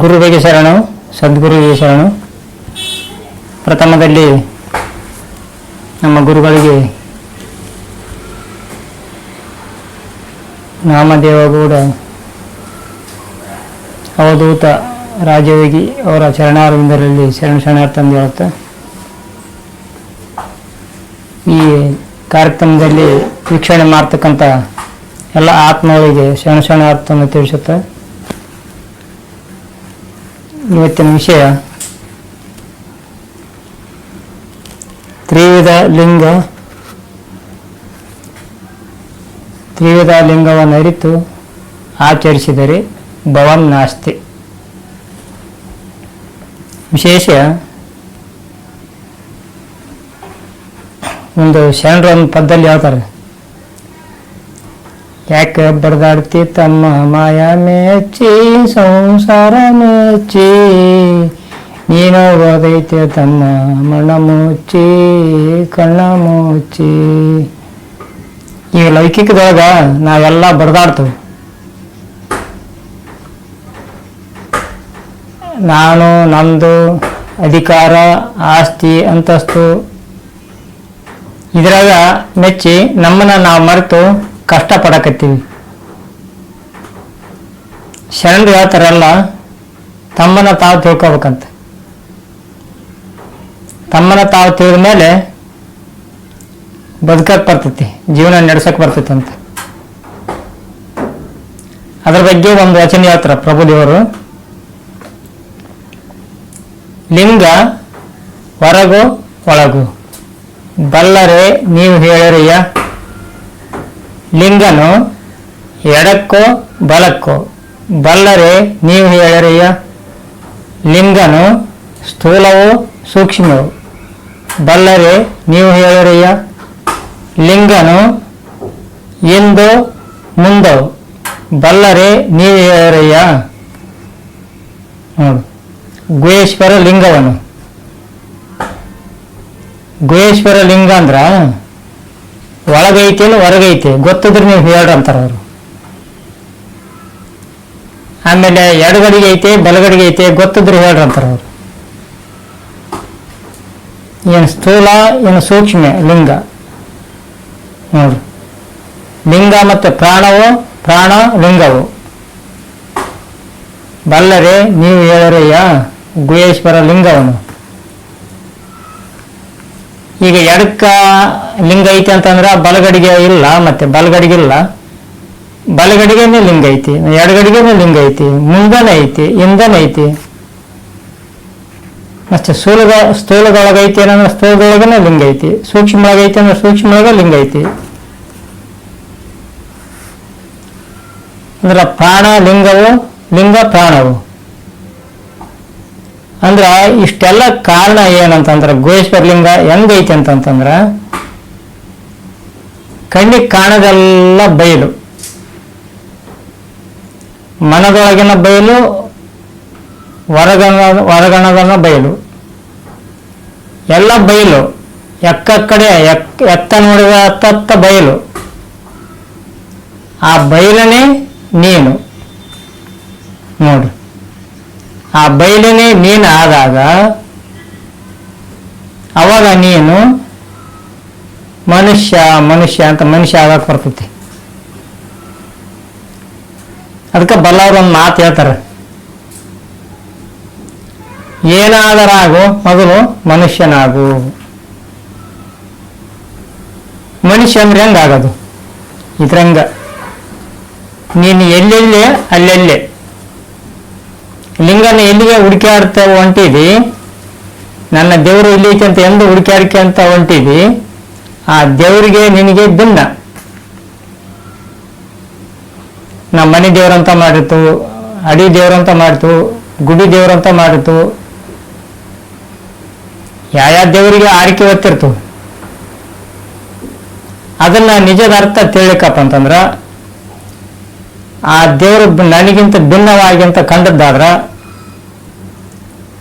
ಗುರುವಿಗೆ ಶರಣು, ಸದ್ಗುರುವಿಗೆ ಶರಣು. ಪ್ರಥಮದಲ್ಲಿ ನಮ್ಮ ಗುರುಗಳಿಗೆ ನಾಮದೇವಗೌಡ, ಅವಧೂತ ರಾಜಯೋಗಿ ಅವರ ಚರಣಾರವಿಂದರಲ್ಲಿ ಶರಣ ಶರಣಾರ್ಥಂದು ಹೇಳುತ್ತೆ, ಈ ಕಾರ್ಯಕ್ರಮದಲ್ಲಿ ವೀಕ್ಷಣೆ ಮಾಡ್ತಕ್ಕಂಥ ಎಲ್ಲ ಆತ್ಮಗಳಿಗೆ ಶರಣ ಶರಣಾರ್ಥವನ್ನು ತಿಳಿಸುತ್ತೆ. ಇವತ್ತಿನ ವಿಷಯ ತ್ರಿವಿಧ ಲಿಂಗ. ತ್ರಿವಿಧ ಲಿಂಗವನ್ನು ಅರಿತು ಆಚರಿಸಿದರೆ ಭವನ್ ನಾಸ್ತಿ. ವಿಶೇಷ ಒಂದು ಶರಣರ ಒಂದು ಪದ್ದಲ್ಲಿ ಹೇಳ್ತಾರೆ. ಯಾಕೆ ಬಡದಾಡ್ತಿ ತಮ್ಮ ಮಾಯ ಮೆಚ್ಚಿ ಸಂಸಾರ ಮೆಚ್ಚಿ ನೀನು ಓದೈತೆ ತಮ್ಮ ಮಣ ಮುಚ್ಚಿ, ಕಣ್ಣ ಮುಚ್ಚಿ. ಈ ಲೌಕಿಕದೊಳಗ ನಾವೆಲ್ಲ ಬಡದಾಡ್ತೇವೆ ನಾನು, ನಂದು, ಅಧಿಕಾರ, ಆಸ್ತಿ, ಅಂತಸ್ತು, ಇದರಾಗ ಮೆಚ್ಚಿ ನಮ್ಮನ್ನ ನಾವು ಮರೆತು ಕಷ್ಟಪಡಕತ್ತೀವಿ. ಶರಣರು ಹೇಳ್ತಾರಲ್ಲ, ತಮ್ಮನ್ನ ತಾವು ತಿಳ್ಕೊಬೇಕಂತ. ತಮ್ಮನ್ನ ತಾವು ತಿಳಿದ ಮೇಲೆ ಬದುಕಕ್ಕೆ ಬರ್ತೈತಿ, ಜೀವನ ನಡೆಸಕ್ಕೆ ಬರ್ತೈತಿ ಅಂತ ಅದ್ರ ಬಗ್ಗೆ ಒಂದು ವಚನ ಹೇಳ್ತಾರ ಪ್ರಭುದೇವರು. ಲಿಂಗ ಹೊರಗು ಒಳಗು, ಬಲ್ಲರೆ ನೀವು ಹೇಳಿರಯ್ಯ ಲಿಂಗನು ಎಡಕ್ಕೋ ಬಲಕ್ಕೋ? ಬಲ್ಲರೆ ನೀವು ಹೇಳರಿಯ ಲಿಂಗನು ಸ್ಥೂಲವೋ ಸೂಕ್ಷ್ಮವೋ? ಬಲ್ಲರೆ ನೀವು ಹೇಳರಿಯ ಲಿಂಗನು ಇಂದು ಮುಂದೋ? ಬಲ್ಲರೆ ನೀವು ಹೇಳರಿಯ ನೋಡು. ಗುಹೇಶ್ವರ ಲಿಂಗವನು. ಗುಹೇಶ್ವರ ಲಿಂಗ ಅಂದ್ರ ಒಳಗೈತೆ ಹೊರಗೈತಿ? ಗೊತ್ತಿದ್ರೆ ನೀವು ಹೇಳ್ರಿ ಅಂತಾರೆ ಅವರು. ಆಮೇಲೆ ಎಡಗಡೆಗೆ ಐತೆ, ಬಲಗಡೆಗೆ ಐತೆ, ಗೊತ್ತಿದ್ರೆ ಹೇಳ್ರಿ ಅಂತಾರೆ ಅವರು. ಏನು ಸ್ಥೂಲ, ಏನು ಸೂಕ್ಷ್ಮ, ಲಿಂಗ? ನೋಡ್ರಿ. ಲಿಂಗ ಮತ್ತು ಪ್ರಾಣವು, ಪ್ರಾಣ, ಲಿಂಗವು. ಬಲ್ಲರೆ, ನೀವು ಹೇಳರಯ್ಯ, ಗುಹೇಶ್ವರ ಲಿಂಗವನು. ಈಗ ಎಡಕ್ಕ ಲಿಂಗ ಐತಿ ಅಂತಂದ್ರೆ ಬಲಗಡಿಗೆ ಇಲ್ಲ, ಮತ್ತೆ ಬಲಗಡಿಗೆ ಇಲ್ಲ. ಬಲಗಡಿಗೆನೇ ಲಿಂಗ ಐತಿ ಎಡಗಡಿಗೆನೆ ಲಿಂಗ ಐತಿ, ಮುಂದನ ಐತಿ, ಹಿಂದನ ಐತಿ. ಮತ್ತೆ ಸ್ಥೂಲದ ಸ್ಥೂಲದೊಳಗೈತಿ ಏನಂದ್ರೆ ಸ್ಥೂಲದೊಳಗನೆ ಲಿಂಗ ಐತಿ ಸೂಕ್ಷ್ಮ ಒಳಗೈತಿ ಅಂದ್ರೆ ಸೂಕ್ಷ್ಮ ಒಳಗೆ ಲಿಂಗ ಐತಿ. ಅಂದ್ರೆ ಪ್ರಾಣ ಲಿಂಗವು, ಲಿಂಗ ಪ್ರಾಣವು. ಅಂದ್ರ ಇಷ್ಟೆಲ್ಲ ಕಾರಣ ಏನಂತಂದ್ರ ಗೋಹೇಶ್ವರಲಿಂಗ ಹೆಂಗೈತಿ ಅಂತಂತಂದ್ರ ಕಣ್ಣಿಗೆ ಕಾಣದೆಲ್ಲ ಬಯಲು. ಮನದೊಳಗಿನ ಬಯಲು ಹೊರಗಣ ಹೊರಗಣದ ಬಯಲು. ಎಲ್ಲ ಬಯಲು. ಎಕ್ಕ ಕಡೆ ಎಕ್ ಎತ್ತ ನೋಡಿದ ಅತ್ತತ್ತ ಬಯಲು. ಆ ಬಯಲನೇ ನೀನು ನೋಡ್ರಿ ಆ ಬಯಲನೇ ನೀನು ಆದಾಗ, ಅವಾಗ ನೀನು ಮನುಷ್ಯ ಮನುಷ್ಯ ಅಂತ ಮನುಷ್ಯ ಆಗಕ್ಕೆ ಬರ್ತೈತಿ. ಅದಕ್ಕೆ ಬಲ್ಲವರೊಂದು ಮಾತು ಹೇಳ್ತಾರೆ. ಏನಾದರಾಗು ಮೊದಲು ಮನುಷ್ಯನಾಗು. ಮನುಷ್ಯ ಅಂದ್ರೆ ಹೆಂಗಾಗೋದು? ಇದ್ರಂಗ. ನೀನು ಎಲ್ಲೆಲ್ಲೇ, ಅಲ್ಲೆಲ್ಲೇ. ಲಿಂಗನ ಎಲ್ಲಿಗೆ ಹುಡುಕಾಡ್ತಾ ಹೊಂಟಿದಿ? ನನ್ನ ದೇವರು ಇಲ್ಲಿ ಅಂತ ಎಂದು ಹುಡುಕಾಡಿಕೆ ಅಂತ ಹೊಂಟಿದಿ? ಆ ದೇವರಿಗೆ ನಿನಗೆ ಭಿನ್ನ. ನಮ್ಮ ಮನೆ ದೇವರಂತ ಮಾಡಿತು, ಅಡಿ ದೇವರಂತ ಮಾಡಿತು, ಗುಡಿ ದೇವರಂತ ಮಾಡಿತು. ಯಾವ ದೇವರಿಗೆ ಆರಿಕೆ ಹೊತ್ತಿರ್ತು? ಅದನ್ನ ನಿಜದ ಅರ್ಥ ತಿಳ್ಲಿಕ್ಕಪ್ಪ ಅಂತಂದ್ರ ಆ ದೇವರು ನನಗಿಂತ ಭಿನ್ನವಾಗಿ ಅಂತ ಕಂಡದ್ದಾದ್ರೆ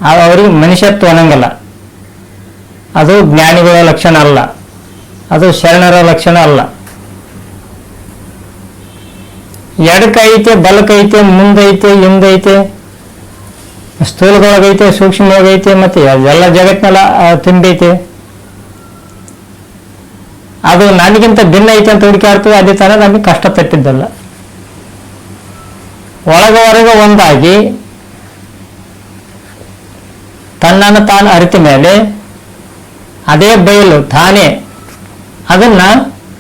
ಅವ್ರಿಗೆ ಮನುಷ್ಯತ್ವ ಅನ್ನಂಗಲ್ಲ. ಅದು ಜ್ಞಾನಿಗಳ ಲಕ್ಷಣ ಅಲ್ಲ. ಅದು ಶರಣರ ಲಕ್ಷಣ ಅಲ್ಲ. ಎಡಕೈತೆ, ಬಲಕೈತೆ, ಮುಂದೈತೆ, ಹಿಂದೈತೆ, ಸ್ಥೂಲದೊಳಗೈತೆ, ಸೂಕ್ಷ್ಮದೊಳಗೈತೆ, ಮತ್ತೆ ಎಲ್ಲ ಜಗತ್ತಿನೆಲ್ಲ ತುಂಬೈತೆ ಅದು ನನಗಿಂತ ಭಿನ್ನ ಐತೆ ಅಂತ ಹುಡುಕಾಡ್ತೀವಿ ಅದೇ ಥರ ನಮಗೆ ಕಷ್ಟ ತಟ್ಟಿದ್ದಲ್ಲ ಒಳಗ ಹೊರಗೆ ಒಂದಾಗಿ ತನ್ನನ್ನು ತಾನು ಅರಿತ ಮೇಲೆ ಅದೇ ಬಯಲು ತಾನೇ ಅದನ್ನ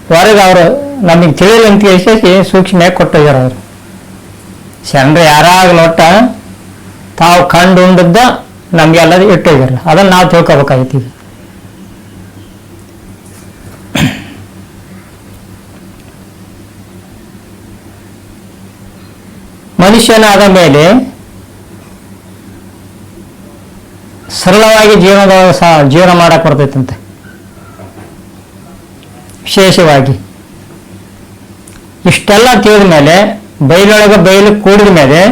ಹೊರಗೆ ಅವರು ನಮಗೆ ತಿಳಿಯಲಂತ ಯಶಸ್ಸಿ ಸೂಕ್ಷ್ಮ ಕೊಟ್ಟೋಗ್ಯಾರ ಅವರು? ಶರಣರು ಯಾರಾಗಲಿ ಒಟ್ಟ ತಾವು ಕಂಡು ಉಂಡದ್ದ ನಮಗೆಲ್ಲ ಇಟ್ಟೋಗ್ಯಾರ ಅದನ್ನ ನಾವು ತಿಳ್ಕೊಬೇಕಾಗಿತ್ತು ಮನುಷ್ಯನಾದ ಮೇಲೆ ಸರಳವಾಗಿ ಜೀವನದ ಸಹ ಜೀವನ ಮಾಡಕ್ಕೆ ಬರ್ತೈತಂತೆ. ವಿಶೇಷವಾಗಿ. ಇಷ್ಟೆಲ್ಲ ತಿಳಿದ ಮೇಲೆ ಬಯಲೊಳಗೆ ಬೈಲು ಕೂಡಿದ ಮೇಲೆ,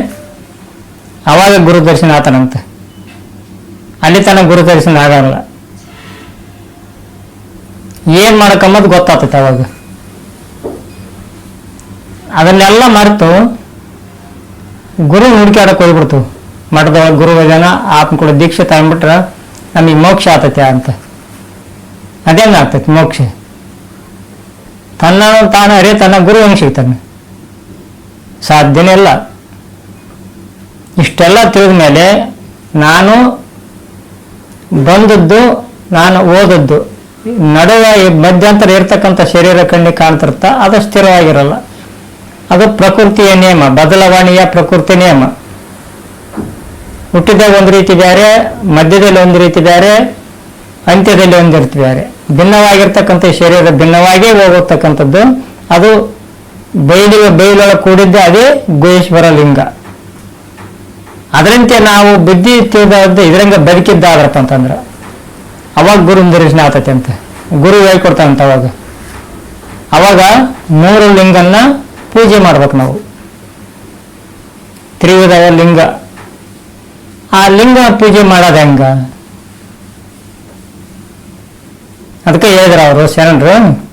ಅವಾಗ ಗುರು ದರ್ಶನ ಆತನಂತೆ. ಅಲ್ಲಿ ತನಕ ಗುರು ದರ್ಶನ ಆಗಲ್ಲ. ಏನ್ ಮಾಡಕ್ಕಂಬದು ಗೊತ್ತಾಗ್ತೈತೆ ಅವಾಗ. ಅದನ್ನೆಲ್ಲ ಮರೆತು ಗುರು ಹುಡುಕಾಡಕ್ಕೆ ಹೋಗ್ಬಿಡ್ತು. ಮಠದ ಗುರು ಜನ ಆತ್ಮ ಕೂಡ ದೀಕ್ಷೆ ತಗೊಂಡ್ಬಿಟ್ರೆ ನಮಗೆ ಮೋಕ್ಷ ಆತೈತೆ ಅಂತ. ಅದೇನ ಆಗ್ತೈತಿ ಮೋಕ್ಷ? ತನ್ನ ತಾನು ಅರೇ ತನ್ನ ಗುರು ಹೆಂಗೆ ಸಿಗ್ತಾನೆ? ಸಾಧ್ಯನೇ ಇಲ್ಲ. ಇಷ್ಟೆಲ್ಲ ತಿಳಿದ ಮೇಲೆ ನಾನು ಬಂದದ್ದು, ನಾನು ಓದದ್ದು. ನಡುವೆ ಮಧ್ಯಂತರ ಇರ್ತಕ್ಕಂಥ ಶರೀರ ಕಣ್ಣಿಗೆ ಕಾಣ್ತಿರ್ತ ಅದು ಸ್ಥಿರವಾಗಿರಲ್ಲ. ಅದು ಪ್ರಕೃತಿಯ ನಿಯಮ, ಬದಲಾವಣೆಯ ಪ್ರಕೃತಿ ನಿಯಮ. ಹುಟ್ಟಿದಾಗ ಒಂದು ರೀತಿ ಬೇರೆ, ಮಧ್ಯದಲ್ಲಿ ಒಂದು ರೀತಿ ಬೇರೆ, ಅಂತ್ಯದಲ್ಲಿ ಒಂದು ರೀತಿ ಬೇರೆ. ಭಿನ್ನವಾಗಿರ್ತಕ್ಕಂಥ ಶರೀರ ಭಿನ್ನವಾಗೇ ಹೋಗತಕ್ಕಂಥದ್ದು. ಅದು ಬಯಲಿಗೆ ಬಯಲೊಳಗೆ ಕೂಡಿದ್ದ ಅದೇ ಗುಹೇಶ್ವರ ಲಿಂಗ. ಅದರಂತೆ ನಾವು ಬುದ್ಧಿ ತಿಳಿದ ಇದರಂಗ ಬದುಕಿದ್ದಾದ್ರಪ್ಪ ಅಂತಂದ್ರೆ ಅವಾಗ ಗುರು ದರ್ಶನ ಆತತೆ ಅಂತ. ಗುರು ಹೇಳ್ಕೊಡ್ತಾನಂತ ಅವಾಗ. ಅವಾಗ ಮೂರು ಲಿಂಗನ್ನ ಪೂಜೆ ಮಾಡ್ಬೇಕು ನಾವು. ತ್ರಿವಿಧ ಲಿಂಗ. ಆ ಲಿಂಗ ಪೂಜೆ ಮಾಡೋದು ಹೆಂಗ? ಅದಕ್ಕೆ ಹೇಳಿದ್ರ ಅವರು, ಶರಣರು,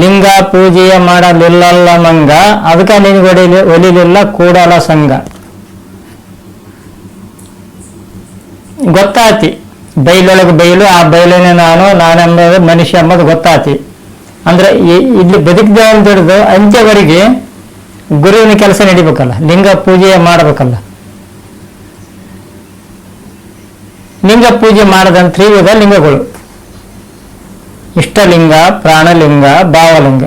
ಲಿಂಗ ಪೂಜೆಯ ಮಾಡಲಿಲ್ಲಲ್ಲ ಮಂಗ, ಅದಕ್ಕೆ ನಿನಗೆ ಹೊಡಿಲಿ ಒಲಿಲಿಲ್ಲ, ಕೂಡಲ ಸಂಘ. ಗೊತ್ತಾತಿ, ಬೈಲೊಳಗೆ ಬೈಲು, ಆ ಬೈಲನೇ ನಾನು ನಾನೆಂಬುದು ಮನುಷ್ಯ ಎಂಬುದು ಗೊತ್ತಾತಿ. ಅಂದ್ರೆ ಇಲ್ಲಿ ಬದುಕಿದ ಹಿಡಿದು ಅಂತ್ಯವರೆಗೆ ಗುರುವಿನ ಕೆಲಸ ನಡಿಬೇಕಲ್ಲ, ಲಿಂಗ ಪೂಜೆ ಮಾಡಬೇಕಲ್ಲ. ಲಿಂಗ ಪೂಜೆ ಮಾಡದಂತ ತ್ರಿವಿಧ ಲಿಂಗಗಳು. ಇಷ್ಟಲಿಂಗ, ಪ್ರಾಣಲಿಂಗ, ಭಾವಲಿಂಗ.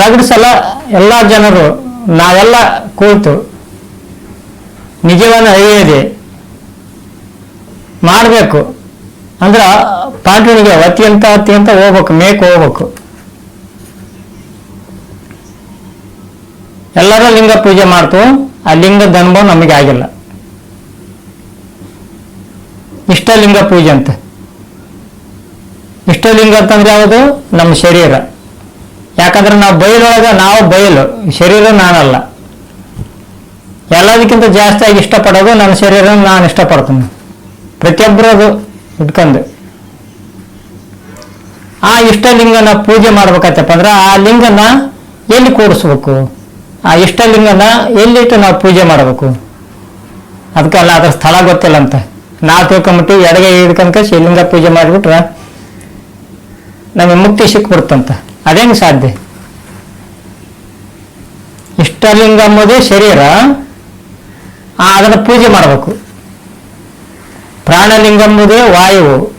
ರಗಡ ಸಲ ಎಲ್ಲ ಜನರು, ನಾವೆಲ್ಲ ಕೂತು ನಿಜವನ್ನು ಅರಿಯದೆ ಮಾಡಬೇಕು. ಅಂದ್ರೆ ಪಾಠಗಳಿಗೆ ಅತ್ಯಂತ ಅತ್ಯಂತ ಹೋಗ್ಬೇಕು, ಮೇಕ್ ಹೋಗ್ಬೇಕು. ಎಲ್ಲರೂ ಲಿಂಗ ಪೂಜೆ ಮಾಡ್ತು, ಆ ಲಿಂಗದ ಅನುಭವ ನಮಗೆ ಆಗಿಲ್ಲ. ಇಷ್ಟಲಿಂಗ ಪೂಜೆ ಅಂತ. ಇಷ್ಟಲಿಂಗ ಅಂತಂದ್ರೆ ಯಾವುದು? ನಮ್ಮ ಶರೀರ. ಯಾಕಂದ್ರೆ ನಾವು ಬಯಲೊಳಗ, ನಾವು ಬಯಲು. ಶರೀರ ನಾನಲ್ಲ. ಎಲ್ಲದಕ್ಕಿಂತ ಜಾಸ್ತಿಯಾಗಿ ಇಷ್ಟಪಡೋದು ನನ್ನ ಶರೀರ ನಾನು ಇಷ್ಟಪಡ್ತೀನಿ. ಪ್ರತಿಯೊಬ್ಬರದು. ಇಟ್ಕೊಂಡು ಆ ಇಷ್ಟಲಿಂಗನ ಪೂಜೆ ಮಾಡ್ಬೇಕಾಯ್ತಪ್ಪ ಅಂದ್ರೆ ಆ ಲಿಂಗನ ಎಲ್ಲಿ ಕೂಡಿಸ್ಬೇಕು? ಆ ಇಷ್ಟಲಿಂಗನ ಎಲ್ಲಿಟ್ಟು ನಾವು ಪೂಜೆ ಮಾಡಬೇಕು? ಅದಕ್ಕೆಲ್ಲ ಅದ್ರ ಸ್ಥಳ ಗೊತ್ತಿಲ್ಲ ಅಂತ ನಾವು ತಿಳ್ಕೊಂಬಿಟ್ಟು ಎಡಗೈ ಹಿಡ್ಕೊಂಡ್ಕ ಶಿವಲಿಂಗ ಪೂಜೆ ಮಾಡಿಬಿಟ್ರೆ ನಮಗೆ ಮುಕ್ತಿ ಸಿಕ್ಬಿಡ್ತಂತ. ಅದೇನು ಸಾಧ್ಯ? ಇಷ್ಟಲಿಂಗ ಎಂಬುದೇ ಶರೀರ ಅದನ್ನು ಪೂಜೆ ಮಾಡಬೇಕು. ಪ್ರಾಣಲಿಂಗ ವಾಯುವು ವಾಯು.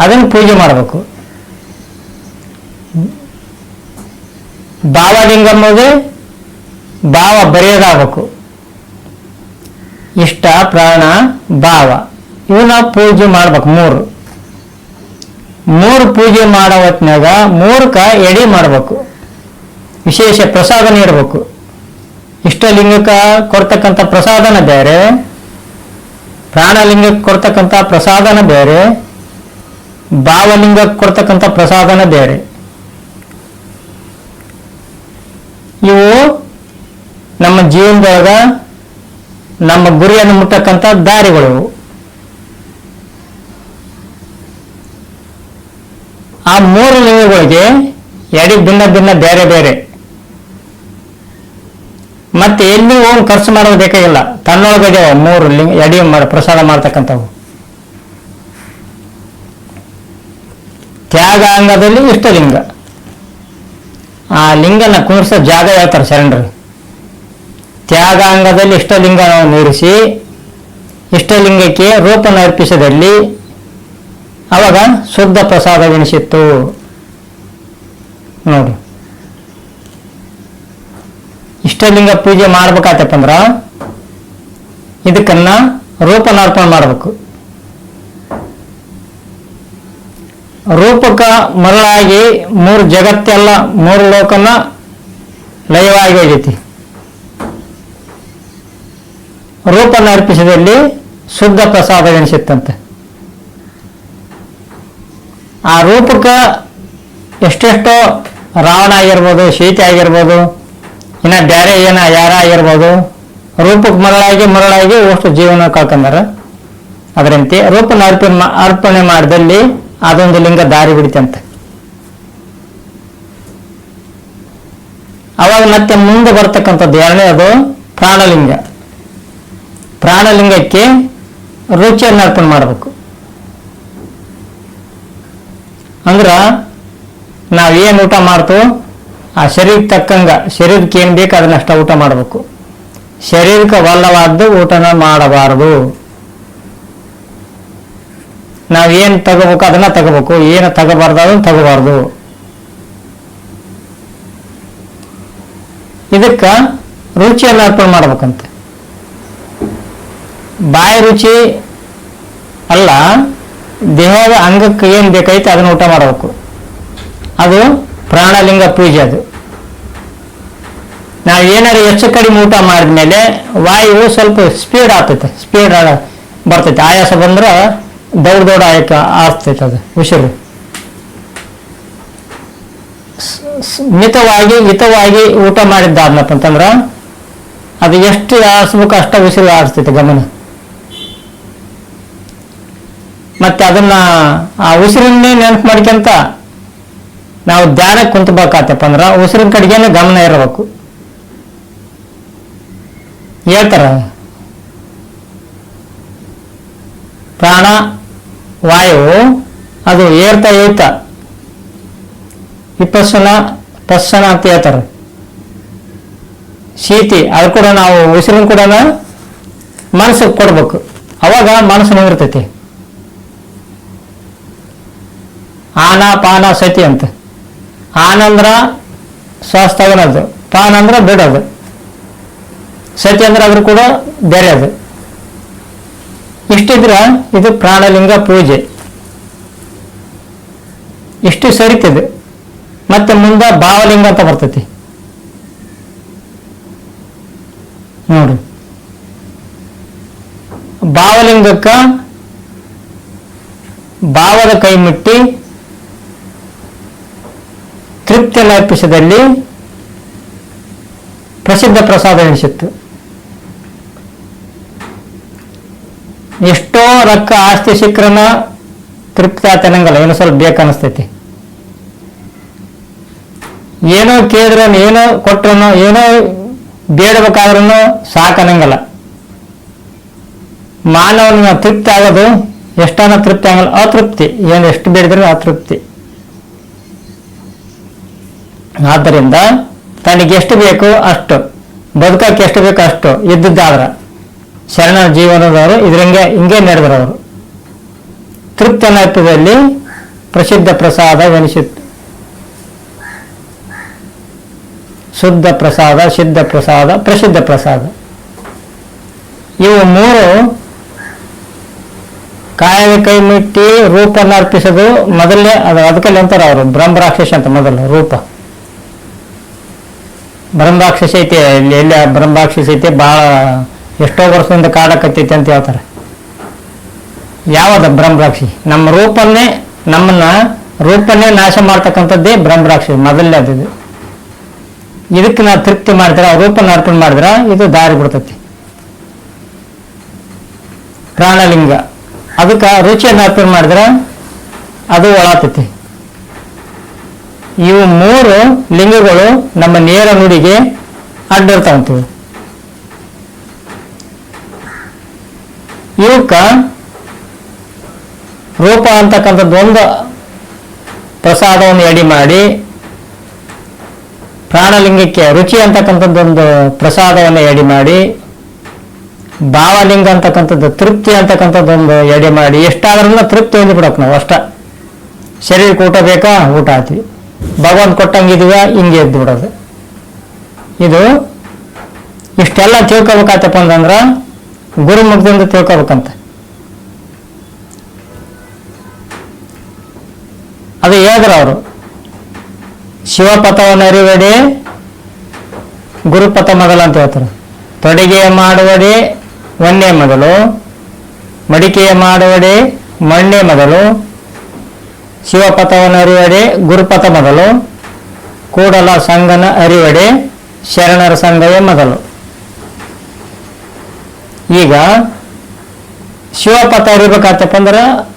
ಅದನ್ನು ಪೂಜೆ ಮಾಡಬೇಕು. ಭಾವಲಿಂಗ ಎಂಬುದೇ ಭಾವ ಬರೆಯೋದಾಗಬೇಕು. ಇಷ್ಟ, ಪ್ರಾಣ, ಭಾವ. ಇವನ್ನ ಪೂಜೆ ಮಾಡ್ಬೇಕು, ಮೂರು. ಮೂರು ಪೂಜೆ ಮಾಡೋ ಹೊತ್ನ್ಯಾಗ ಮೂರ್ಕ ಎಡೆ ಮಾಡಬೇಕು. ವಿಶೇಷ ಪ್ರಸಾದ ನೀಡಬೇಕು ಇಷ್ಟಲಿಂಗಕ್ಕೆ ಕೊಡ್ತಕ್ಕಂಥ ಪ್ರಸಾದನ ಬೇರೆ. ಪ್ರಾಣಲಿಂಗಕ್ಕೆ ಕೊಡ್ತಕ್ಕಂಥ ಪ್ರಸಾದನ ಬೇರೆ ಭಾವಲಿಂಗಕ್ಕೆ ಕೊಡ್ತಕ್ಕಂಥ ಪ್ರಸಾದನ ಬೇರೆ. ಇವು ನಮ್ಮ ಜೀವನದೊಳಗ ನಮ್ಮ ಗುರಿಯನ್ನು ಮುಟ್ಟಕ್ಕಂಥ ದಾರಿಗಳು ಆ ಮೂರು ಲಿಂಗಗಳಿಗೆ ಎಡಿ, ಭಿನ್ನ ಭಿನ್ನ, ಬೇರೆ ಬೇರೆ. ಮತ್ತೆ ಎಲ್ಲಿ ಹೋಗಿ ಖರ್ಚು ಮಾಡೋದು ಬೇಕಾಗಿಲ್ಲ. ತನ್ನೊಳಗದೆ ಮೂರು ಲಿಂಗ, ಎಡಿ ಪ್ರಸಾದ ಮಾಡ್ತಕ್ಕಂಥವು. ತ್ಯಾಗ ಅಂಗದಲ್ಲಿ ಇಷ್ಟಲಿಂಗ ಆ ಲಿಂಗನ ಕುಣಿಸೋ ಜಾಗ ಹೇಳ್ತಾರೆ ಶರಣರು. ತ್ಯಾಗಾಂಗದಲ್ಲಿ ಇಷ್ಟಲಿಂಗವನ್ನು ಇರಿಸಿ ಇಷ್ಟಲಿಂಗಕ್ಕೆ ರೂಪನ ಅರ್ಪಿಸದಲ್ಲಿ ಅವಾಗ ಶುದ್ಧ ಪ್ರಸಾದವೆನಿಸಿತ್ತು. ನೋಡಿ. ಇಷ್ಟಲಿಂಗ ಪೂಜೆ ಮಾಡ್ಬೇಕಾತಪ್ಪ ಅಂದ್ರ ಇದಕ್ಕನ್ನ ರೂಪನಾರ್ಪಣೆ ಮಾಡಬೇಕು. ರೂಪಕ ಮರಳಾಗಿ ಮೂರು ಜಗತ್ತೆಲ್ಲ, ಮೂರು ಲೋಕನ ಲಯವಾಗಿ ಹೋಗೈತಿ. ರೂಪನ ಅರ್ಪಿಸಿದಲ್ಲಿ ಶುದ್ಧ ಪ್ರಸಾದವೆನಿಸಿತ್ತಂತೆ ಆ ರೂಪಕ ಎಷ್ಟೆಷ್ಟೋ ರಾವಣ ಆಗಿರ್ಬೋದು ಸೀತೆ ಆಗಿರ್ಬೋದು ಇನ್ನ ಬೇರೆ ಏನ ಯಾರ ಆಗಿರ್ಬೋದು? ರೂಪಕ್ಕೆ ಮರಳಾಗಿ ಮರಳಾಗಿ ಅಷ್ಟು ಜೀವನ ಕಳ್ಕೊಂಡಾರ. ಅದರಂತೆ ರೂಪನ ಅರ್ಪಣೆ ಅರ್ಪಣೆ ಮಾಡಿದಲ್ಲಿ ಅದೊಂದು ಲಿಂಗ ದಾರಿ ಬಿಡಿತಂತೆ. ಅವಾಗ ಮತ್ತೆ ಮುಂದೆ ಬರ್ತಕ್ಕಂಥದ್ದು ಎರಡನೇದು ಪ್ರಾಣಲಿಂಗ. ಪ್ರಾಣಲಿಂಗಕ್ಕೆ ರುಚಿಯನ್ನು ಅರ್ಪಣೆ ಮಾಡಬೇಕು. ಅಂದ್ರ ನಾವೇನು ಊಟ ಮಾಡ್ತೀವೋ ಆ ಶರೀರಕ್ಕೆ ತಕ್ಕಂಗ ಶರೀರಕ್ಕೆ ಏನು ಬೇಕು ಅದನ್ನಷ್ಟು ಊಟ ಮಾಡಬೇಕು. ಶರೀರಕ್ಕೆ ವಲ್ಲವಾದ್ದು ಊಟನ ಮಾಡಬಾರದು. ನಾವೇನು ತಗೋಬೇಕು ಅದನ್ನ ತಗೋಬೇಕು. ಏನು ತಗೋಬಾರ್ದು ಅದನ್ನ ತಗೋಬಾರ್ದು. ಇದಕ್ಕ ರುಚಿಯನ್ನು ಅರ್ಪಣೆ ಮಾಡ್ಬೇಕಂತೆ. ಬಾಯಿ ರುಚಿ ಅಲ್ಲ, ದೇಹದ ಅಂಗಕ್ಕೆ ಏನು ಬೇಕೈತೆ ಅದನ್ನ ಊಟ ಮಾಡಬೇಕು. ಅದು ಪ್ರಾಣಲಿಂಗ ಪೂಜೆ ಅದು. ನಾವು ಏನಾರು ಹೆಚ್ಚು ಕಡಿಮೆ ಊಟ ಮಾಡಿದ್ಮೇಲೆ ವಾಯು ಸ್ವಲ್ಪ ಸ್ಪೀಡ್ ಆಗ್ತೈತೆ ಸ್ಪೀಡ್ ಬರ್ತೈತೆ. ಆಯಾಸ ಬಂದ್ರೆ ದೌಡ್ ದೌಡ ಆಯ್ತು ಆಗ್ತೈತೆ ಅದು, ಉಸಿರು. ಮಿತವಾಗಿ, ಹಿತವಾಗಿ ಊಟ ಮಾಡಿದ್ದಾದ್ನಪ್ಪ ಅಂತಂದ್ರ ಅದು ಎಷ್ಟು ಆರಿಸ್ಬೇಕು ಅಷ್ಟ ಉಸಿರು ಆರಿಸ್ತೈತೆ ಗಮನ. ಮತ್ತೆ ಅದನ್ನ ಆ ಉಸಿರನ್ನೇ ನೆನಪು ಮಾಡ್ಕೊಂತ ನಾವು ಧ್ಯಾನ ಕುಂತ್ಬೇಕಾತಪ್ಪ ಅಂದ್ರ ಉಸಿರಿನ ಕಡೆಗೇನೆ ಗಮನ ಇರಬೇಕು. ಹೇಳ್ತಾರ? ಪ್ರಾಣ, ವಾಯು, ಅದು ಏರ್ತಾ ಏರ್ತಾ. ವಿಪಸ್ಸನ, ಪಸ್ಸನ ಅಂತ ಹೇಳ್ತಾರೆ. ಶೀತಿ, ಅದು ಕೂಡ ನಾವು ಉಸಿರಿನ ಕೂಡ ಮನಸ್ಸಿಗೆ ಕೊಡ್ಬೇಕು. ಅವಾಗ ಮನಸ್ಸು ನೋಡಿರ್ತೈತಿ ಆನ, ಪಾನ, ಸತಿ ಅಂತ. ಆನ ಅಂದ್ರ ಶ್ವಾಸ ತಗೊಳೋದು ಪಾನ ಅಂದ್ರೆ ಬಿಡೋದು. ಸತಿ ಅಂದ್ರೆ ಅದ್ರ ಕೂಡ ಬೇರೆ ಅದು ಇಷ್ಟಿದ್ರ ಇದು ಪ್ರಾಣಲಿಂಗ ಪೂಜೆ. ಇಷ್ಟು ಸರಿತದೆ. ಮತ್ತೆ ಮುಂದೆ ಭಾವಲಿಂಗ ಅಂತ ಬರ್ತೈತಿ. ನೋಡಿ. ಭಾವಲಿಂಗಕ್ಕ ಭಾವದ ಕೈ ಮುಟ್ಟಿ ತೃಪ್ತಿಯನ್ನು ಅರ್ಪಿಸಿದಲ್ಲಿ ಪ್ರಸಿದ್ಧ ಪ್ರಸಾದ ಎನಿಸಿತ್ತು. ಎಷ್ಟೋ ರೊಕ್ಕ ಆಸ್ತಿ ಸಿಕ್ಕರನ ತೃಪ್ತಿ ಆತನಂಗಲ್ಲ ಏನೋ ಸ್ವಲ್ಪ ಬೇಕನ್ನಿಸ್ತೈತಿ ಏನೋ ಕೇಳಿದ್ರು ಏನೋ ಕೊಟ್ರು ಏನೋ ಬೇಡಬೇಕಾದ್ರೂ ಸಾಕನಂಗಲ್ಲ ಮಾನವನ ತೃಪ್ತಿ ಆಗೋದು ಎಷ್ಟನ ತೃಪ್ತಿ ಆಗಲ್ಲ, ಅತೃಪ್ತಿ. ಏನು ಎಷ್ಟು ಬೇಡಿದ್ರು ಅತೃಪ್ತಿ. ಆದ್ದರಿಂದ ತನಗೆ ಎಷ್ಟು ಬೇಕು ಅಷ್ಟು, ಬದುಕಕ್ಕೆ ಎಷ್ಟು ಬೇಕು ಅಷ್ಟು ಇದ್ದಿದ್ದಾದ್ರ ಶರಣ ಜೀವನದವರು ಇದ್ರಂಗೆ ಹಿಂಗೆ ನಡೆದ್ರು ಅವರು ನೆಪದಲ್ಲಿ ಪ್ರಸಿದ್ಧ ಪ್ರಸಾದವೆನಿಸಿತ್ತು ಶುದ್ಧ ಪ್ರಸಾದ, ಸಿದ್ಧ ಪ್ರಸಾದ, ಪ್ರಸಿದ್ಧ ಪ್ರಸಾದ. ಇವು ಮೂರು ಕಾಯದ ಕೈ ಮುಟ್ಟಿ ರೂಪನ ಅರ್ಪಿಸೋದು ಮೊದಲೇ ಅದು ಅಂತಾರೆ ಅವರು, ಬ್ರಹ್ಮರಾಕ್ಷಸ ಅಂತ ಮೊದಲು ರೂಪ. ಬ್ರಹ್ಮರಾಕ್ಷಸ ಐತೆ ಇಲ್ಲಿ ಎಲ್ಲಿ ಬ್ರಹ್ಮರಾಕ್ಷಸ ಐತೆ ಭಾಳ ಎಷ್ಟೋ ವರ್ಷದಿಂದ ಕಾಡಕ್ಕತ್ತೈತಿ ಅಂತ ಹೇಳ್ತಾರೆ. ಯಾವದ ಬ್ರಹ್ಮರಾಕ್ಷಿ ನಮ್ಮ ರೂಪನ್ನೇ, ನಮ್ಮನ್ನ ರೂಪನ್ನೇ ನಾಶ ಮಾಡ್ತಕ್ಕಂಥದ್ದೇ ಬ್ರಹ್ಮರಾಕ್ಷಿ ಮೊದಲನೇ ಅದು ಇದು. ಇದಕ್ಕೆ ನಾವು ತೃಪ್ತಿ ಮಾಡಿದ್ರೆ ರೂಪನ ಅರ್ಪಣೆ ಮಾಡಿದ್ರೆ ಇದು ದಾರಿ ಬಿಡ್ತೈತಿ. ಪ್ರಾಣಲಿಂಗ. ಅದಕ್ಕೆ ರುಚಿಯನ್ನು ಅರ್ಪಣೆ ಮಾಡಿದ್ರೆ ಅದು ಒಳಾತೈತಿ ಇವು ಮೂರು ಲಿಂಗಗಳು ನಮ್ಮ ನೇರ ನುಡಿಗೆ ಅಡ್ಡಿರ್ತಾವಂತೀವಿ ಇವಕ್ಕ ರೂಪ ಅಂತಕ್ಕಂಥದ್ದೊಂದು ಪ್ರಸಾದವನ್ನು ಎಡಿ ಮಾಡಿ ಪ್ರಾಣಲಿಂಗಕ್ಕೆ ರುಚಿ ಅಂತಕ್ಕಂಥದ್ದೊಂದು ಪ್ರಸಾದವನ್ನು ಎಡಿ ಮಾಡಿ ಭಾವಲಿಂಗ ಅಂತಕ್ಕಂಥದ್ದು, ತೃಪ್ತಿ ಅಂತಕ್ಕಂಥದ್ದೊಂದು ಎಡೆ ಮಾಡಿ ಎಷ್ಟಾದ್ರೂ ತೃಪ್ತಿ ಹೊಂದಿಬಿಡಕ್ ನಾವು ಅಷ್ಟ. ಶರೀರಕ್ಕೆ ಊಟ ಬೇಕಾ? ಊಟ ಆತೀವಿ ಭಗವಂತ ಕೊಟ್ಟಂಗಿದೀವ ಹಿಂಗೆ ಎದ್ದು ಬಿಡೋದು. ಇದು ಇಷ್ಟೆಲ್ಲ ತಿಳ್ಕೋಬೇಕಾತಪ್ಪ ಅಂತಂದ್ರ ಗುರುಮುಖದಿಂದ ತಿಳ್ಕೊಬೇಕಂತ. ಅದು ಹೇಳಿದ್ರು ಅವರು? ಶಿವಪಥವನ್ನು ಅರಿವಡೆ, ಗುರುಪಥ ಮೊದಲು ಅಂತ ಹೇಳ್ತಾರೆ. ತೊಡಿಗೆ ಮಾಡುವಡಿ ಒಂದೇ ಮೊದಲು ಮಡಿಕೆಯ ಮಾಡುವಡಿ, ಮಣ್ಣೆ ಮೊದಲು ಶಿವಪಥವನ್ನು ಅರಿವಡೆ, ಗುರುಪಥ ಮೊದಲು, ಕೂಡಲ ಸಂಘನ ಅರಿವಡೆ, ಶರಣರ ಸಂಘವೇ ಮೊದಲು. ಈಗ ಶಿವಪಥ ಅರಿಬೇಕಾತಪ್ಪ ಅಂದ್ರೆ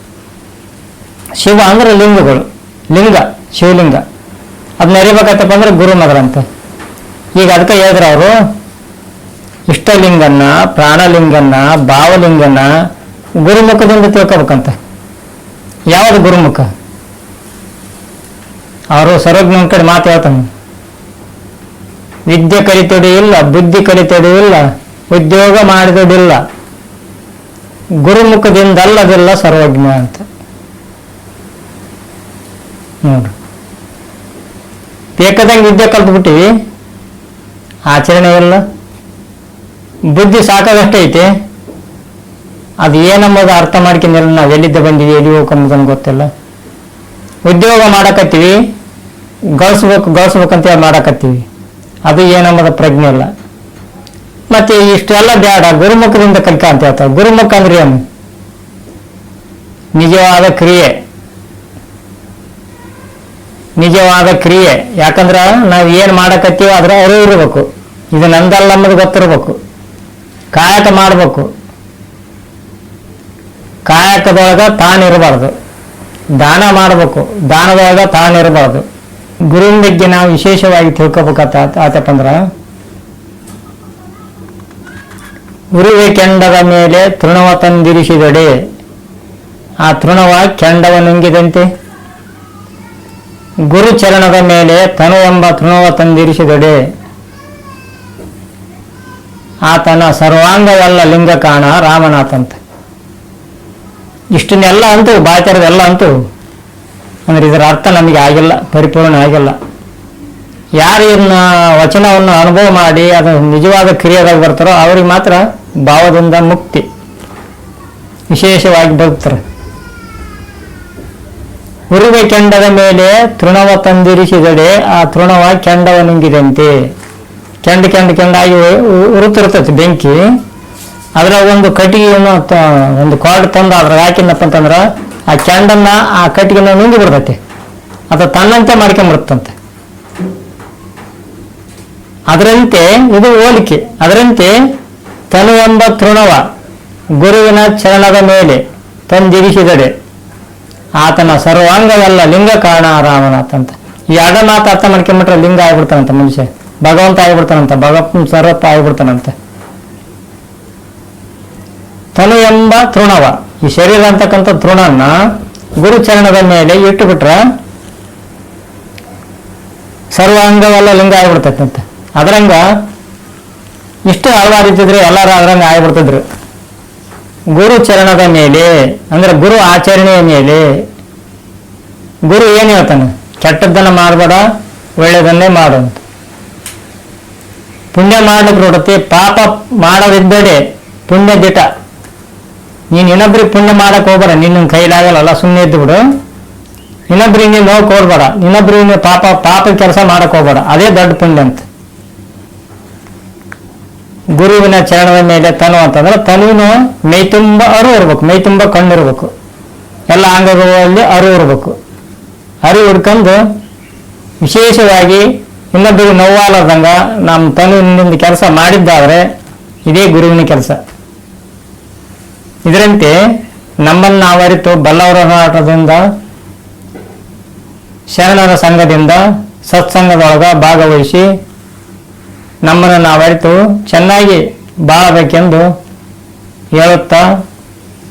ಶಿವ ಅಂದ್ರೆ ಲಿಂಗಗಳು, ಲಿಂಗ, ಶಿವಲಿಂಗ. ಅದನ್ನ ಅರಿಬೇಕಾತಪ್ಪ ಅಂದ್ರೆ ಗುರು ಮೊದಲಂತೆ. ಈಗ ಅದಕ್ಕೆ ಹೇಳಿದ್ರು ಅವರು, ಇಷ್ಟಲಿಂಗನ್ನ, ಪ್ರಾಣಲಿಂಗನ್ನ, ಭಾವಲಿಂಗನ್ನ ಗುರುಮುಖದಿಂದ ತಿಳ್ಕೊಬೇಕಂತ. ಯಾವುದು ಗುರುಮುಖ? ಅವರು ಸರ್ವಜ್ಞನ ಕಡೆ ಮಾತು ಹೇಳ್ತಾನೆ. ವಿದ್ಯೆ ಇಲ್ಲ, ಬುದ್ಧಿ ಕಲಿತೊಡಿ ಇಲ್ಲ, ಉದ್ಯೋಗ ಮಾಡಿದೊಡಿಲ್ಲ ಗುರುಮುಖದಿಂದಲ್ಲದಿಲ್ಲ ಸರ್ವಜ್ಞ ಅಂತ. ನೋಡ್ರಿ ಬೇಕಾದಂಗೆ ವಿದ್ಯೆ ಕಲ್ತ್ಬಿಟ್ಟಿವಿ ಆಚರಣೆ ಇಲ್ಲ, ಬುದ್ಧಿ ಸಾಕಾಗಷ್ಟೇ ಐತೆ, ಅದು ಏನಂಬುದು ಅರ್ಥ ಮಾಡ್ಕೊಂಡಿಲ್ಲ, ನಾವು ಎಲ್ಲಿದ್ದ ಬಂದಿವಿ, ಎಲ್ಲಿ ಹೋಗ್ಕೊಂಬುದನ್ನು ಗೊತ್ತಿಲ್ಲ. ಉದ್ಯೋಗ ಮಾಡಕತ್ತೀವಿ, ಗಳಿಸ್ಬೇಕು, ಗಳಿಸ್ಬೇಕಂತ ಮಾಡಕತ್ತೀವಿ. ಅದು ಏನಂಬುದ ಪ್ರಜ್ಞೆ ಇಲ್ಲ. ಮತ್ತೆ ಇಷ್ಟೆಲ್ಲ ಬೇಡ ಗುರುಮುಖದಿಂದ ಕಲಿಕ ಅಂತ ಹೇಳ್ತಾರೆ. ಗುರುಮುಖ ಅಂದ್ರೆ ಏನು? ನಿಜವಾದ ಕ್ರಿಯೆ. ನಿಜವಾದ ಕ್ರಿಯೆ. ಯಾಕಂದ್ರ ನಾವು ಏನು ಮಾಡಕತ್ತೀವೋ ಅದ್ರ ಅರಿವು ಇರಬೇಕು. ಇದು ನಂದಲ್ಲ ಅನ್ನೋದು ಗೊತ್ತಿರ್ಬೇಕು. ಕಾಯಕ ಮಾಡಬೇಕು. ಕಾಯಕದೊಳಗ ತಾನಿರಬಾರ್ದು. ದಾನ ಮಾಡಬೇಕು. ದಾನದೊಳಗ ತಾನಿರಬಾರ್ದು ಗುರುವಿನ ಬಗ್ಗೆ ನಾವು ವಿಶೇಷವಾಗಿ ತಿಳ್ಕೊಬೇಕತ್ತ ಆತಪ್ಪ ಅಂದ್ರ ಉರುವೆ ಕೆಂಡದ ಮೇಲೆ ತೃಣವ ತಂದಿರಿಸಿದಡೆ. ಆ ತೃಣವ ಕೆಂಡವ ನುಂಗಿದಂತೆ ಗುರು ಚರಣದ ಮೇಲೆ ತನು ಎಂಬ ತೃಣವ ತಂದಿರಿಸಿದಡೆ. ಆತನ ಸರ್ವಾಂಗವಲ್ಲ ಲಿಂಗ ಕಾಣ ರಾಮನಾಥಂತ. ಇಷ್ಟನ್ನೆಲ್ಲ ಅಂತೂ ಬಾಯ್ತಾರದೆಲ್ಲ ಅಂತೂ, ಅಂದ್ರೆ ಇದರ ಅರ್ಥ ನಮಗೆ ಆಗಿಲ್ಲ, ಪರಿಪೂರ್ಣ ಆಗಿಲ್ಲ. ಯಾರು ಇದನ್ನ ವಚನವನ್ನು ಅನುಭವ ಮಾಡಿ, ಅದು ನಿಜವಾದ ಕ್ರಿಯೆದಾಗ ಬರ್ತಾರೋ, ಅವ್ರಿಗೆ ಮಾತ್ರ ಭಾವದಿಂದ ಮುಕ್ತಿ ವಿಶೇಷವಾಗಿ ಬದುಕ್ತಾರೆ. ಉರುವೆ ಕೆಂಡದ ಮೇಲೆ ತೃಣವ ತಂದಿರಿಸಿದಡೆ, ಆ ತೃಣವ ಕೆಂಡವ ನುಂಗಿದಂತೆ ಕೆಂಡ ಕೆಂಡ, ಕೆಂಡಾಗಿ ಉ- ಉರುತಿರ್ತೈತಿ ಬೆಂಕಿ. ಅದ್ರಾಗ ಒಂದು ಕಟ್ಟಿಗೆಯನ್ನು ಒಂದು ಕಾರ್ಡ್ ತಂದು ಅದ್ರಾಗ ಹಾಕಿನಪ್ಪ ಅಂತಂದ್ರ ಆ ಚಂಡನ್ನ ಆ ಕಟ್ಟಿಗೆನ ನುಂಗಿ ಬಿಡ್ತೈತಿ. ಅದು ತನ್ನಂತೆ ಮಾಡ್ಕೊಂಡ್ಬಿಡುತ್ತಂತೆ ಅದರಂತೆ ಇದು ಹೋಲಿಕೆ. ಅದರಂತೆ ತನು ಎಂಬ ತೃಣವ ಗುರುವಿನ ಚರಣದ ಮೇಲೆ ತಂದಿರಿಸಿದಡೆ. ಆತನ ಸರ್ವಾಂಗವೆಲ್ಲ ಲಿಂಗ ಕಾರಣ ರಾಮನಾಥಂತ. ಈ ಅಡ ಮಾತು ಅರ್ಥ ಮಾಡ್ಕೊಂಬಿಟ್ರೆ ಲಿಂಗ ಆಗ್ಬಿಡ್ತಾನಂತ ಮನುಷ್ಯ. ಭಗವಂತ ಆಗ್ಬಿಡ್ತಾನಂತ. ಭಗವಂತ ಸರ್ವಪ್ಪ ಆಗ್ಬಿಡ್ತಾನಂತ. ತನು ಎಂಬ ತೃಣವ. ಈ ಶರೀರ ಅಂತಕ್ಕಂಥ ಗುರು ಚರಣದ ಮೇಲೆ ಇಟ್ಟುಬಿಟ್ರೆ ಸರ್ವಾಂಗವಲ್ಲ ಲಿಂಗ ಆಗ್ಬಿಡ್ತೈತಂತೆ. ಅದರಂಗ ಇಷ್ಟು ಇದ್ದಿದ್ರೆ ಎಲ್ಲರೂ ಅದ್ರಂಗ ಆಗ್ಬಿಡ್ತಿದ್ರು. ಗುರು ಚರಣದ ಮೇಲೆ, ಅಂದ್ರೆ ಗುರು ಆಚರಣೆಯ ಮೇಲೆ ಗುರು ಏನು ಹೇಳ್ತಾನೆ? ಕೆಟ್ಟದ್ದನ್ನ ಮಾಡಬೇಡ, ಒಳ್ಳೆಯದನ್ನೇ ಮಾಡು ಪುಣ್ಯ ಮಾಡಲಿಕ್ಕೆ ನೋಡುತ್ತೆ, ಪಾಪ ಮಾಡೋದಿದ್ದಡೆ ಪುಣ್ಯ ದಿಟ ನೀನು ಇನ್ನೊಬ್ರಿಗೆ ಪುಣ್ಯ ಮಾಡಕ್ಕೆ ಹೋಗ್ಬೇಡ, ನಿನ್ನ ಕೈಲಾಗಲ್ಲ ಸುಮ್ಮನೆ ಇದ್ದು ಬಿಡು. ಇನ್ನೊಬ್ರಿಗೆ ನೀನು ನೋವು ಕೊಡ್ಬೇಡ, ಇನ್ನೊಬ್ರಿಗೆ ನೀನು ಪಾಪ ಪಾಪ ಕೆಲಸ ಮಾಡಕ್ಕೆ ಹೋಗ್ಬೇಡ. ಅದೇ ದೊಡ್ಡ ಪುಣ್ಯ ಅಂತ. ಗುರುವಿನ ಚರಣದ ಮೇಲೆ ತನು ಅಂತಂದ್ರೆ ತನುವಿನ ಮೈ ತುಂಬ ಅರು ಇರ್ಬೇಕು ಮೈ ತುಂಬ ಕಣ್ಣಿರ್ಬೇಕು ಎಲ್ಲ ಅಂಗಗಳಲ್ಲಿ ಅರು ಇರ್ಬೇಕು. ಅರು ಹಿಡ್ಕೊಂಡು ವಿಶೇಷವಾಗಿ ಇನ್ನೊಬ್ಬರಿಗೆ ನೋವಾಲದಂಗ ನಮ್ಮ ತನುವಿನಿಂದ ಕೆಲಸ ಮಾಡಿದ್ದಾದ್ರೆ ಇದೇ ಗುರುವಿನ ಕೆಲಸ. ಇದರಂತೆ ನಮ್ಮನ್ನು ನಾವು ಅರಿತು ಬಲ್ಲವರ ಹೋರಾಟದಿಂದ ಶರಣರ ಸಂಘದಿಂದ, ಸತ್ಸಂಗದೊಳಗ ಭಾಗವಹಿಸಿ ನಮ್ಮನ್ನು ನಾವರಿತು ಚೆನ್ನಾಗಿ ಬಾಳಬೇಕೆಂದು ಹೇಳುತ್ತಾ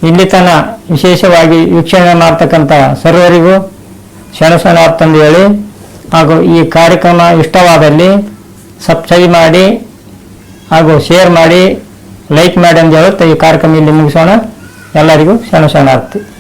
ಇಲ್ಲಿ ತನ ವಿಶೇಷವಾಗಿ ವೀಕ್ಷಣೆ ಮಾಡ್ತಕ್ಕಂಥ ಸರ್ವರಿಗೂ ಶರಣಶರಣಾರ್ಥಂದು ಹೇಳಿ, ಹಾಗೂ ಈ ಕಾರ್ಯಕ್ರಮ ಇಷ್ಟವಾದಲ್ಲಿ ಸಬ್ಸ್ಕ್ರೈಬ್ ಮಾಡಿ ಹಾಗೂ ಶೇರ್ ಮಾಡಿ ಲೈಕ್ ಮಾಡಿ ಅಂತ ಹೇಳುತ್ತಾ. ಈ ಕಾರ್ಯಕ್ರಮ ಇಲ್ಲಿ ಮುಗಿಸೋಣ. ಎಲ್ಲರಿಗೂ ಶರಣ ಶರಣಾರ್ಥಿ